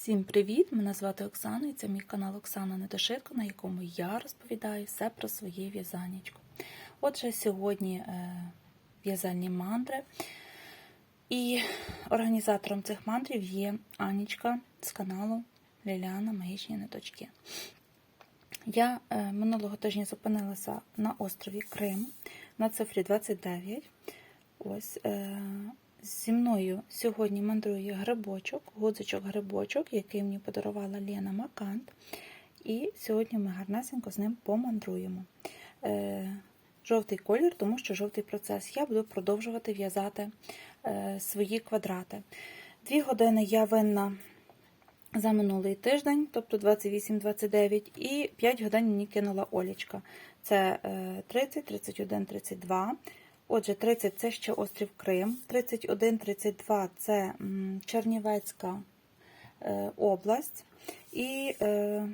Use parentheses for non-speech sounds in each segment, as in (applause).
Всім привіт! Мене звати Оксана і це мій канал Оксана Недошитко, на якому я розповідаю все про своє в'язанечко. Отже, сьогодні е, в'язальні мандри. І організатором цих мандрів є Анічка з каналу Ліляна Магічні Ниточки. Я е, минулого тижня зупинилася на острові Крим на цифрі 29. Ось е, зі мною сьогодні мандрує грибочок, гудзичок-грибочок, який мені подарувала Лена Макант. І сьогодні ми гарнесенько з ним помандруємо. Е, жовтий колір, тому що жовтий процес. Я буду продовжувати в'язати е, свої квадрати. Дві години я винна за минулий тиждень, тобто 28-29, і 5 годин мені кинула Олічка. Це 30, 31, 32. Отже, 30 це ще острів Крим, 31, 32 це Чернівецька е, область. І е,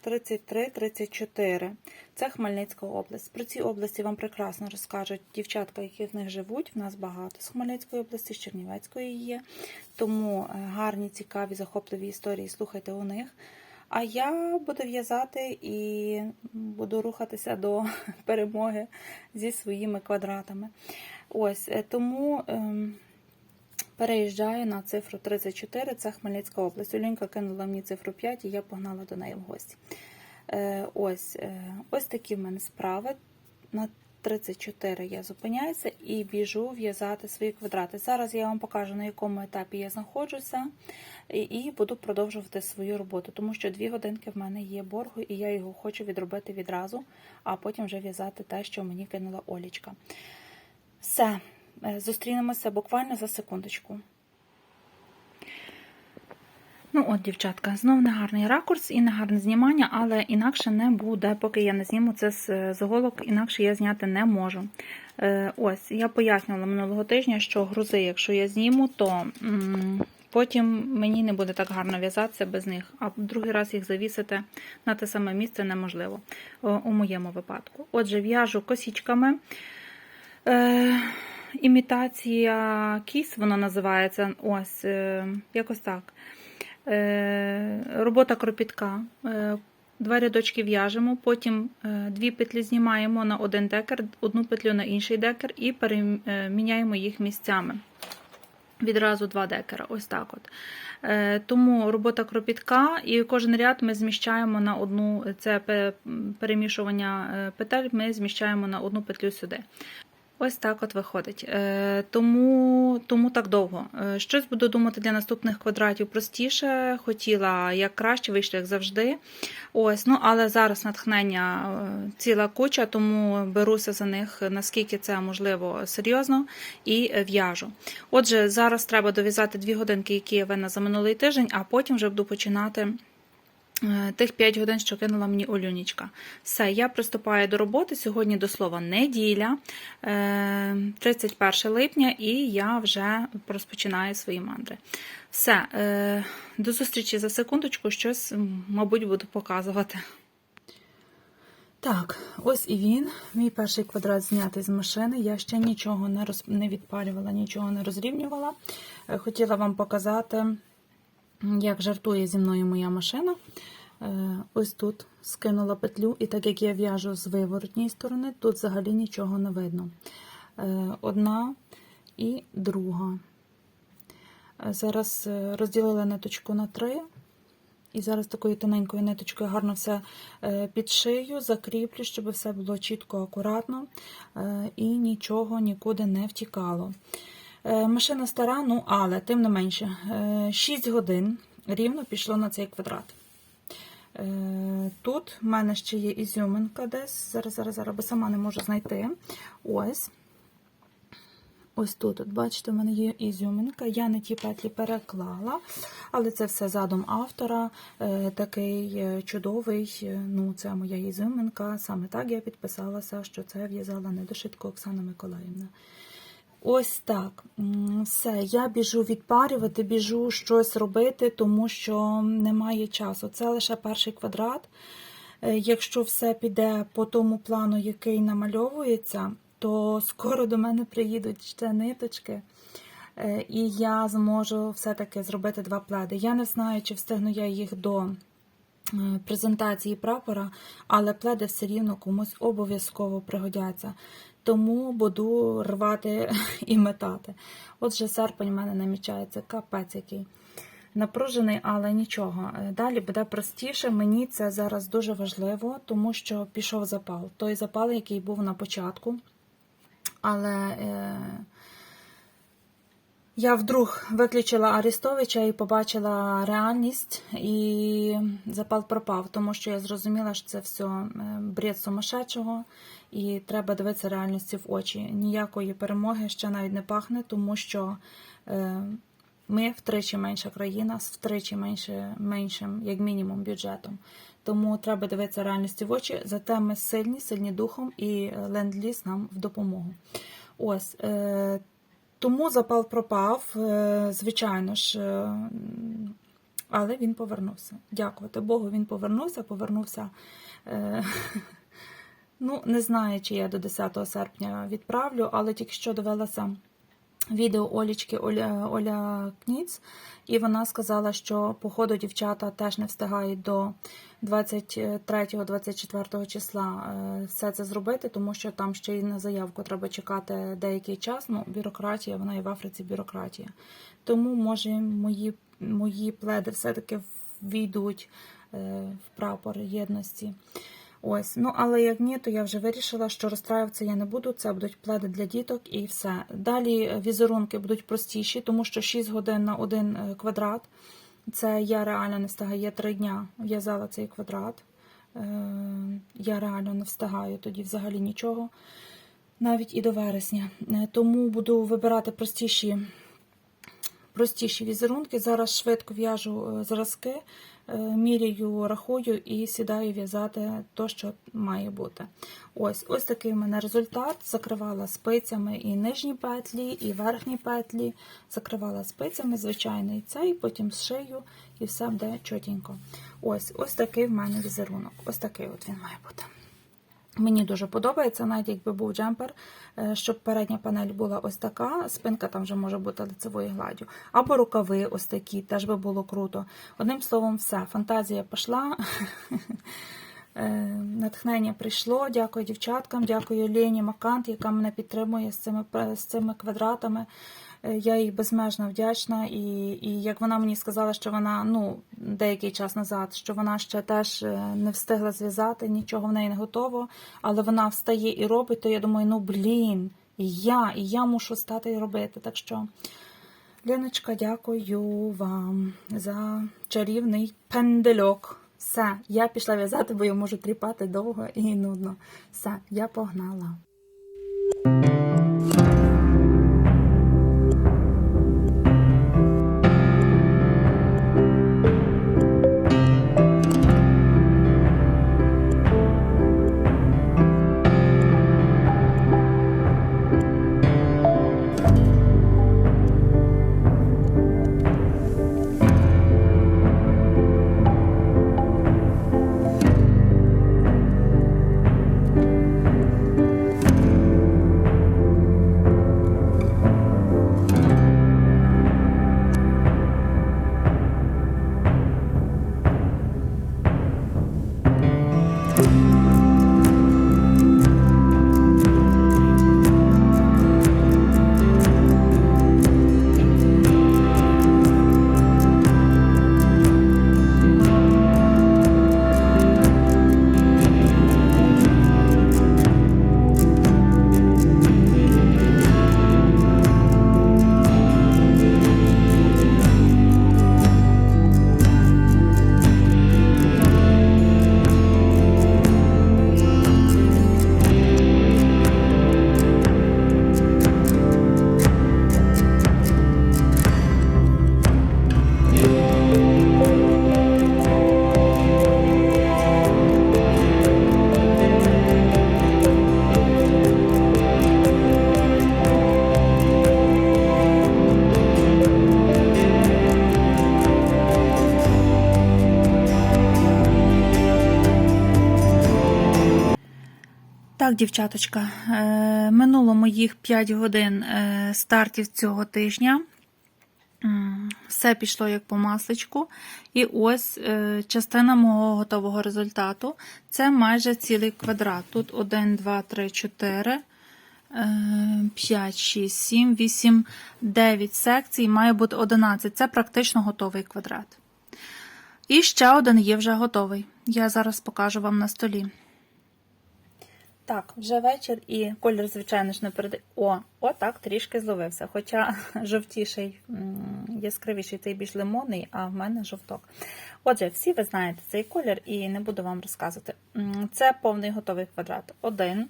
33, 34 це Хмельницька область. Про ці області вам прекрасно розкажуть дівчатка, які в них живуть. В нас багато з Хмельницької області, з Чернівецької є. Тому е, гарні, цікаві, захопливі історії слухайте у них. А я буду в'язати і буду рухатися до (laughs) перемоги зі своїми квадратами. Ось е, тому ем, переїжджаю на цифру 34, це Хмельницька область. Олінка кинула мені цифру 5 і я погнала до неї в гості. Е, Ось е, ось такі в мене справи. На 34 я зупиняюся і біжу в'язати свої квадрати. Зараз я вам покажу, на якому етапі я знаходжуся, і, буду продовжувати свою роботу, тому що дві годинки в мене є боргу, і я його хочу відробити відразу, а потім вже в'язати те, що мені кинула Олічка. Все, е, зустрінемося буквально за секундочку. Ну от, дівчатка, знов негарний ракурс і негарне знімання, але інакше не буде, поки я не зніму це з голок, інакше я зняти не можу. Е, Ось, я пояснювала минулого тижня, що грузи, якщо я зніму, то потім мені не буде так гарно в'язатися без них, а другий раз їх завісити на те саме місце неможливо у моєму випадку. Отже, в'яжу косічками. Е, Імітація кіс, вона називається. Ось, е, якось так. Е, робота кропітка. Е, два рядочки в'яжемо, потім е, дві петлі знімаємо на один декер, одну петлю на інший декер і переміняємо їх місцями. Відразу два декера, ось так от. Тому робота кропітка, і кожен ряд ми зміщаємо на одну, це перемішування петель, ми зміщаємо на одну петлю сюди. Ось так от виходить. Е, тому тому так довго. Е, щось буду думати для наступних квадратів простіше. Хотіла як краще, вийшло, як завжди. Ось, ну Але зараз натхнення е, ціла куча, тому беруся за них, наскільки це можливо серйозно, і в'яжу. Отже, зараз треба дов'язати дві годинки, які я вина за минулий тиждень, а потім вже буду починати. Е, тих 5 годин, що кинула мені Олюнічка. Все, я приступаю до роботи. Сьогодні до слова неділя, 31 е, липня, і я вже розпочинаю свої мандри. Все, е, до зустрічі за секундочку, щось, мабуть, буду показувати. Так, ось і він. Мій перший квадрат знятий з машини. Я ще нічого не роз... не відпалювала, нічого не розрівнювала. Хотіла вам показати як жартує зі мною моя машина. Е, ось тут скинула петлю, і так як я в'яжу з виворотньої сторони, тут взагалі нічого не видно. Е, одна і друга. Е, зараз розділила ниточку на три. І зараз такою тоненькою ниточкою гарно все підшию, закріплю, щоб все було чітко, акуратно і нічого нікуди не втікало. Е, машина стара, ну але, тим не менше, 6 е, годин рівно пішло на цей квадрат. Е, тут в мене ще є ізюминка десь. Зараз, зараз, зараз, бо сама не можу знайти. Ось. Ось тут, от, бачите, в мене є ізюминка. Я не ті петлі переклала, але це все задум автора. Такий чудовий. Ну, це моя ізюминка. Саме так я підписалася, що це в'язала недошитку Оксана Миколаївна. Ось так. Все, я біжу відпарювати, біжу щось робити, тому що немає часу. Це лише перший квадрат. Е, якщо все піде по тому плану, який намальовується, то (laughs) скоро до мене приїдуть ще ниточки. Е, І я зможу все-таки зробити два пледи. Я не знаю, чи встигну я їх до е, презентації прапора, але пледи все рівно комусь обов'язково пригодяться. Тому буду рвати (laughs) і метати. Отже, серпень в мене намічається капець який напружений, але нічого. Е, Далі буде простіше. Мені це зараз дуже важливо, тому що пішов запал. Той запал, який був на початку. Але е, я вдруг виключила Арестовича і побачила реальність, і запал пропав, тому що я зрозуміла, що це все е, бред сумасшедшого, і треба дивитися реальності в очі. Ніякої перемоги ще навіть не пахне, тому що е, ми втричі менша країна з втричі менше, меншим, як мінімум, бюджетом. Тому треба дивитися реальності в очі. Зате ми сильні, сильні духом, і ленд-ліз нам в допомогу. Ось. Тому запал пропав, е, звичайно ж, е, але він повернувся. Дякувати Богу, він повернувся, повернувся. Е, (laughs) ну, не знаю, чи я до 10 серпня відправлю, але тільки що дивилася відео Олічки Оля, Оля Кніц, і вона сказала, що походу дівчата теж не встигають до 23-24 числа е, все це зробити, тому що там ще й на заявку треба чекати деякий час. Ну, бюрократія, вона і в Африці бюрократія. Тому, може, мої, мої пледи все-таки війдуть е, в прапор єдності. Ось, ну але як ні, то я вже вирішила, що розстраюватися я не буду. Це будуть пледи для діток і все. Далі візерунки будуть простіші, тому що 6 годин на один е, квадрат. Це я реально не встигаю. Я три дня в'язала цей квадрат. Е, Я реально не встигаю тоді взагалі нічого, навіть і до вересня. Е, Тому буду вибирати простіші. Простіші візерунки. Зараз швидко в'яжу е, зразки, е, міряю, рахую і сідаю в'язати то, що має бути. Ось ось такий в мене результат. Закривала спицями і нижні петлі, і верхні петлі. Закривала спицями, звичайно, і цей, потім з шию, і все буде чотенько. Ось ось такий в мене візерунок. Ось такий от він має бути. Мені дуже подобається, навіть якби був джемпер, е, щоб передня панель була ось така, спинка там вже може бути лицевою гладдю. Або рукави ось такі, теж би було круто. Одним словом, все, фантазія пішла. (laughs) Е, натхнення прийшло. Дякую дівчаткам, дякую Лені Макант, яка мене підтримує з цими з цими квадратами. Е, Я їй безмежно вдячна, і і як вона мені сказала, що вона ну деякий час назад, що вона ще теж е, не встигла зв'язати, нічого в неї не готово, але вона встає і робить, то я думаю, ну блін, і я, і я мушу стати і робити. Так що, Леночка, дякую вам за чарівний пендельок. Все, я пішла в'язати, бо я можу тріпати довго і нудно. Все, я погнала. Так, дівчаточка, е, минуло моїх 5 годин е, стартів цього тижня. Все пішло як по масличку. І ось е, частина мого готового результату це майже цілий квадрат. Тут 1, 2, 3, 4, 5, 6, 7, 8, 9 секцій, має бути 11. Це практично готовий квадрат. І ще один є вже готовий. Я зараз покажу вам на столі. Так, вже вечір і колір, звичайно ж, не передає. О, отак трішки зловився. Хоча (laughs) жовтіший, яскравіший цей більш лимонний, а в мене жовток. Отже, всі ви знаєте цей колір і не буду вам розказувати. Це повний готовий квадрат. 1,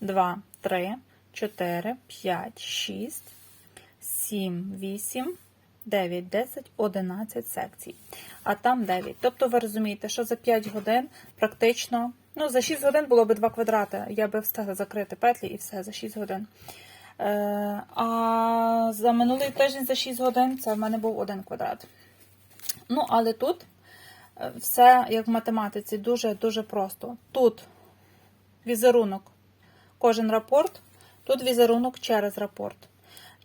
2, 3, 4, 5, 6, 7, 8, 9, 10, 11 секцій. А там 9. Тобто ви розумієте, що за 5 годин практично, ну за 6 годин було б 2 квадрати. Я би встигла закрити петлі і все за 6 годин. Е, а за минулий тиждень за 6 годин це в мене був один квадрат. Ну, але тут е, все як в математиці, дуже-дуже просто. Тут візерунок, кожен рапорт, тут візерунок через рапорт.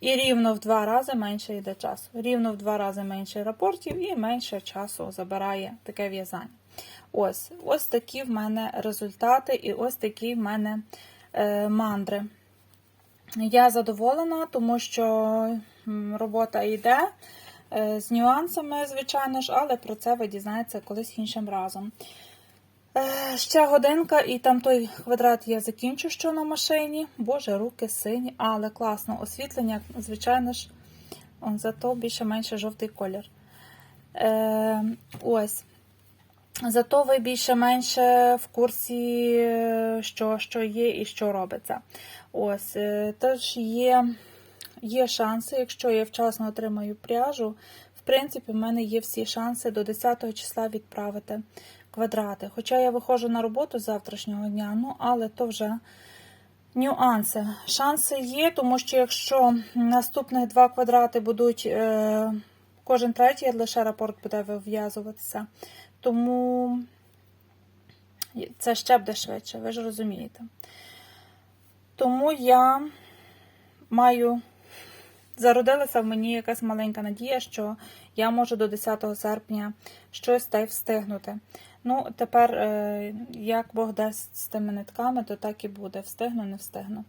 І рівно в два рази менше йде часу. Рівно в два рази менше рапортів і менше часу забирає таке в'язання. Ось ось такі в мене результати, і ось такі в мене е, мандри. Я задоволена, тому що робота йде е, з нюансами, звичайно ж, але про це ви дізнаєтеся колись іншим разом. Е, Ще годинка, і там той квадрат я закінчу, що на машині. Боже, руки сині, але класно. Освітлення, звичайно ж, зато більше-менше жовтий колір. Ось. Зато ви більше-менше в курсі, е, що, що є і що робиться. Ось, е, Тож є, є шанси, якщо я вчасно отримаю пряжу. В принципі, в мене є всі шанси до 10 числа відправити квадрати. Хоча я виходжу на роботу з завтрашнього дня, ну, але то вже нюанси. Шанси є, тому що якщо наступних два квадрати будуть, е, кожен третій лише рапорт буде вив'язуватися. Тому це ще буде швидше, ви ж розумієте. Тому я маю. Зародилася в мені якась маленька надія, що я можу до 10 серпня щось та й встигнути. Ну, тепер, е, як Бог дасть з тими нитками, то так і буде. Встигну, не встигну.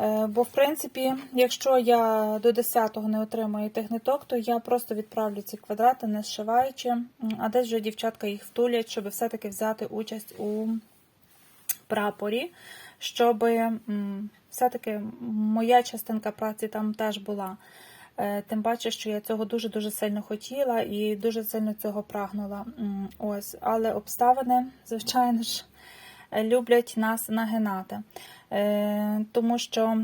Е, Бо, в принципі, якщо я до 10-го не отримаю тих ниток, то я просто відправлю ці квадрати, не зшиваючи, а десь вже дівчатка їх втулять, щоб все-таки взяти участь у прапорі, щоб все-таки моя частинка праці там теж була. Е, Тим паче, що я цього дуже-дуже сильно хотіла і дуже сильно цього прагнула. Ось, Але обставини, (laughs) звичайно ж, люблять нас нагинати. Е, Тому що,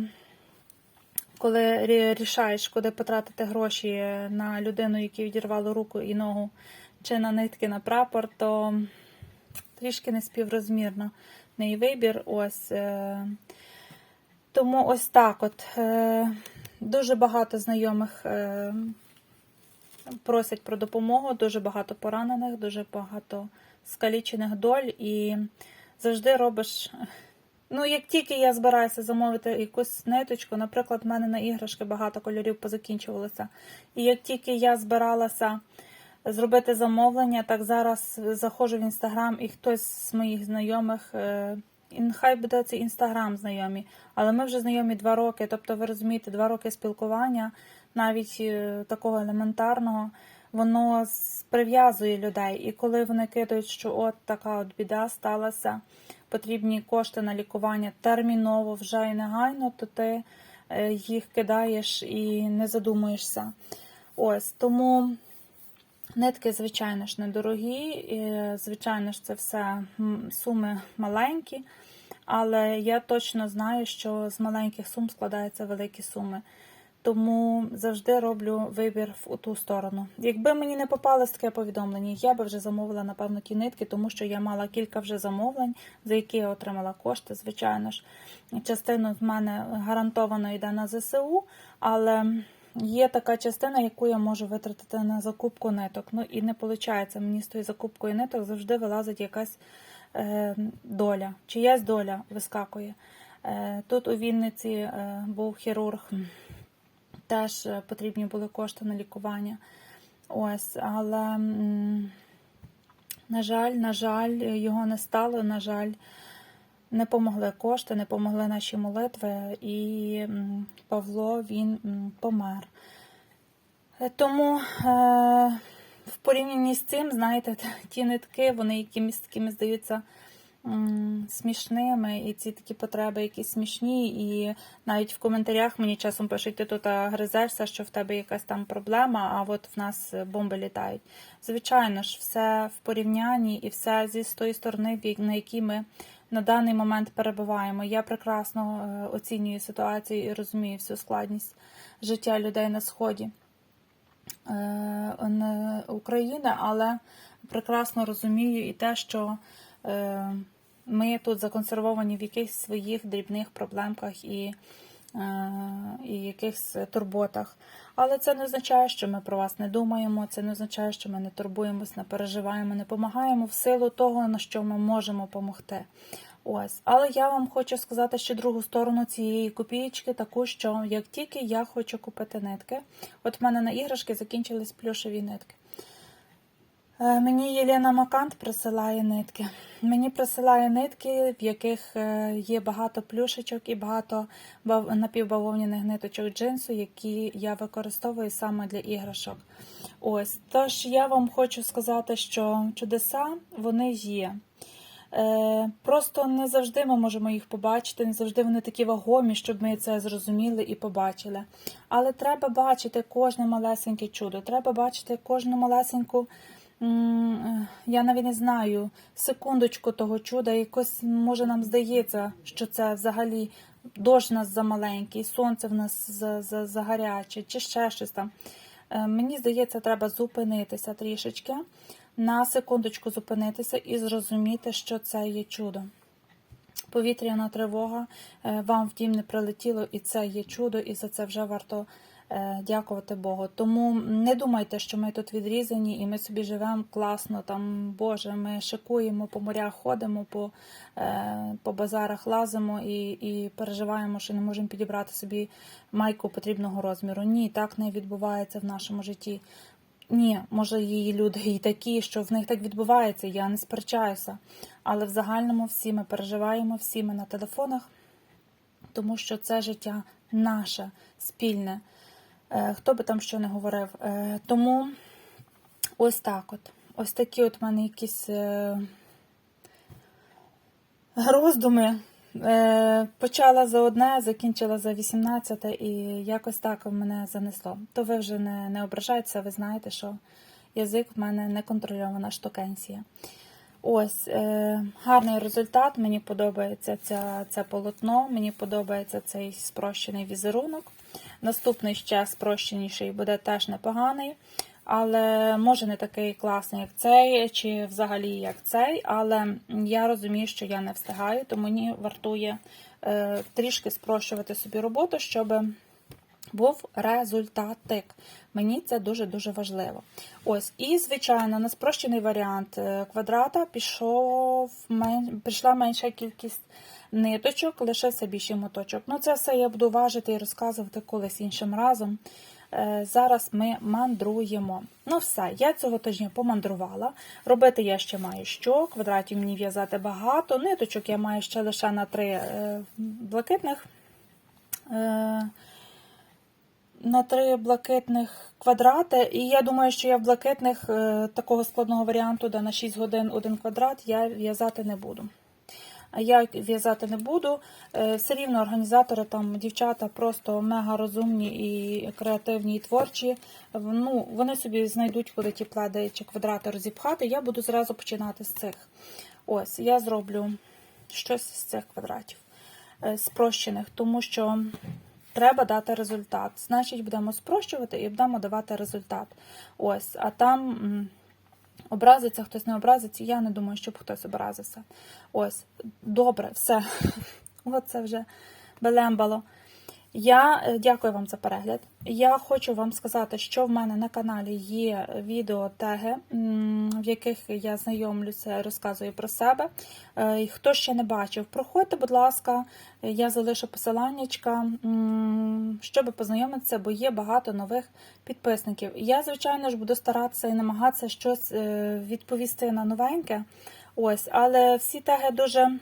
коли рішаєш, куди потратити гроші на людину, якій відірвало руку і ногу, чи на нитки на прапор, то трішки не співрозмірно неї вибір. Ось. е, Тому ось так от. е, Дуже багато знайомих е, просять про допомогу, дуже багато поранених, дуже багато скалічених доль, і завжди робиш. Ну, як тільки я збираюся замовити якусь ниточку, наприклад, в мене на іграшки багато кольорів позакінчувалося. І як тільки я збиралася зробити замовлення, так зараз заходжу в інстаграм, і хтось з моїх знайомих. е, і нехай буде це інстаграм знайомі, але ми вже знайомі два роки. Тобто, ви розумієте, два роки спілкування, навіть е, такого елементарного, воно прив'язує людей. І коли вони кидають, що от така от біда сталася, потрібні кошти на лікування терміново, вже і негайно, то ти е, їх кидаєш і не задумуєшся. Ось тому. Нитки, звичайно ж, недорогі, і, звичайно ж, це все суми маленькі, але я точно знаю, що з маленьких сум складаються великі суми. Тому завжди роблю вибір в ту сторону. Якби мені не попалось таке повідомлення, я би вже замовила, напевно, ті нитки, тому що я мала кілька вже замовлень, за які я отримала кошти, звичайно ж. Частина з мене гарантовано йде на ЗСУ, але є така частина, яку я можу витратити на закупку ниток. Ну і не виходить, мені з тою закупкою ниток завжди вилазить якась е, доля, чиясь доля вискакує. Е, Тут у Вінниці е, був хірург, теж е, потрібні були кошти на лікування. Ось, але, на жаль, на жаль, його не стало, на жаль, не помогли кошти, не помогли наші молитви, і Павло він помер. Е, Тому е, в порівнянні з цим, знаєте, ті нитки, вони якимись такими здаються смішними, і ці такі потреби якісь смішні. І навіть в коментарях мені часом пишуть, ти тут гризешся, що в тебе якась там проблема, а от в нас бомби літають. Звичайно ж, все в порівнянні і все зі з тої сторони, на якій ми на даний момент перебуваємо. Я прекрасно е, оцінюю ситуацію і розумію всю складність життя людей на сході е, України, але прекрасно розумію і те, що е, ми тут законсервовані в якихось своїх дрібних проблемках і, е, і якихось турботах. Але це не означає, що ми про вас не думаємо, це не означає, що ми не турбуємось, не переживаємо, не допомагаємо в силу того, на що ми можемо допомогти. Ось, але я вам хочу сказати ще другу сторону цієї копієчки, таку, що як тільки я хочу купити нитки, от в мене на іграшки закінчились плюшеві нитки. Е, Мені Єлена Макант присилає нитки. Мені присилає нитки, в яких е, є багато плюшечок і багато напівбавовняних ниточок джинсу, які я використовую саме для іграшок. Ось, тож я вам хочу сказати, що чудеса вони є. Е, Просто не завжди ми можемо їх побачити, не завжди вони такі вагомі, щоб ми це зрозуміли і побачили. Але треба бачити кожне малесеньке чудо, треба бачити кожну малесеньку, я навіть не знаю, секундочку того чуда. Якось може нам здається, що це взагалі дощ у нас замаленький, сонце в нас за, загаряче, чи ще щось там. Е, Мені здається, треба зупинитися трішечки, на секундочку зупинитися і зрозуміти, що це є чудо. Повітряна тривога е, вам в дім не прилетіло, і це є чудо, і за це вже варто е, дякувати Богу. Тому не думайте, що ми тут відрізані і ми собі живемо класно. Там Боже, ми шикуємо по морях, ходимо, по, е, по базарах лазимо і, і переживаємо, що не можемо підібрати собі майку потрібного розміру. Ні, так не відбувається в нашому житті. Ні, може, її люди і такі, що в них так відбувається, я не сперечаюся. Але в загальному всі ми переживаємо, всі ми на телефонах, тому що це життя наше, спільне. Е, Хто би там що не говорив. Е, Тому ось так от. Ось такі от в мене якісь е, роздуми. Почала за одне, закінчила за 18 і якось так мене занесло. То ви вже не, не ображайтеся, ви знаєте, що язик в мене неконтрольована штукенція. Ось гарний результат. Мені подобається ця, це полотно, мені подобається цей спрощений візерунок. Наступний ще спрощеніший буде теж непоганий, але може не такий класний, як цей, чи взагалі як цей. Але я розумію, що я не встигаю, то мені вартує е, трішки спрощувати собі роботу, щоб був результатик. Мені це дуже-дуже важливо. Ось, і, звичайно, на спрощений варіант е, квадрата пішов, прийшла менша кількість ниточок, лишився більший моточок. Ну, це все я буду важити і розказувати колись іншим разом. Е, Зараз ми мандруємо. Ну, все, я цього тижня помандрувала. Робити я ще маю що. Квадратів мені в'язати багато. Ниточок я маю ще лише на три е, блакитних. На три блакитних квадрати, і я думаю, що я в блакитних е, такого складного варіанту, де на 6 годин один квадрат, я в'язати не буду. А Я в'язати не буду. Е, Все рівно організатори, там дівчата просто мега розумні і креативні і творчі. Ну, вони собі знайдуть, куди ті пледи чи квадрати розіпхати. Я буду зразу починати з цих. Ось, я зроблю щось з цих квадратів е, спрощених, тому що треба дати результат. Значить, будемо спрощувати і будемо давати результат. Ось, а там образиться, хтось не образиться. Я не думаю, щоб хтось образився. Ось, добре, все. (laughs) Оце вже белембало. Я е, дякую вам за перегляд. Я хочу вам сказати, що в мене на каналі є відео теги, в яких я знайомлюся, розказую про себе. Е, Хто ще не бачив, проходьте, будь ласка, я залишу посиланнячка, щоб познайомитися, бо є багато нових підписників. Я, звичайно ж, буду старатися і намагатися щось е, відповісти на новеньке. Ось, але всі теги дуже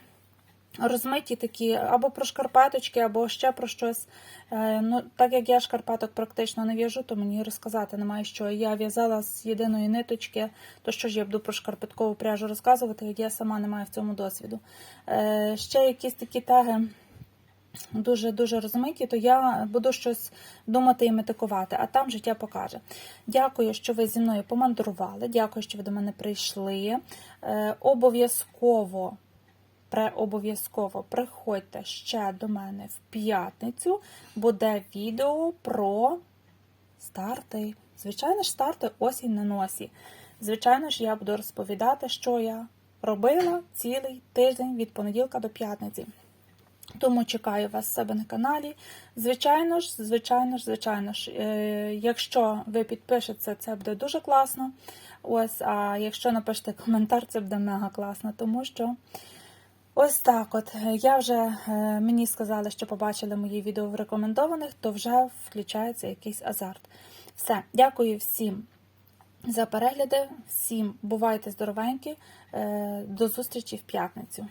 розмиті такі або про шкарпеточки, або ще про щось. Е, Ну, так як я шкарпеток практично не в'яжу, то мені розказати немає що. Я в'язала з єдиної ниточки, то що ж я буду про шкарпеткову пряжу розказувати, як я сама не маю в цьому досвіду. Е, Ще якісь такі теги. Дуже-дуже розмиті, то я буду щось думати і метикувати, а там життя покаже. Дякую, що ви зі мною помандрували. Дякую, що ви до мене прийшли. Е, обов'язково Преобов'язково приходьте ще до мене в п'ятницю. Буде відео про старти. Звичайно ж, старти осінь на носі. Звичайно ж, я буду розповідати, що я робила цілий тиждень від понеділка до п'ятниці. Тому чекаю вас в себе на каналі. Звичайно ж, звичайно ж, звичайно ж, е, якщо ви підпишете, це буде дуже класно. Ось, а якщо напишете коментар, це буде мега класно, тому що. Ось так от. Я вже е, мені сказали, що побачили мої відео в рекомендованих, то вже включається якийсь азарт. Все, дякую всім за перегляди, всім бувайте здоровенькі. Е, До зустрічі в п'ятницю.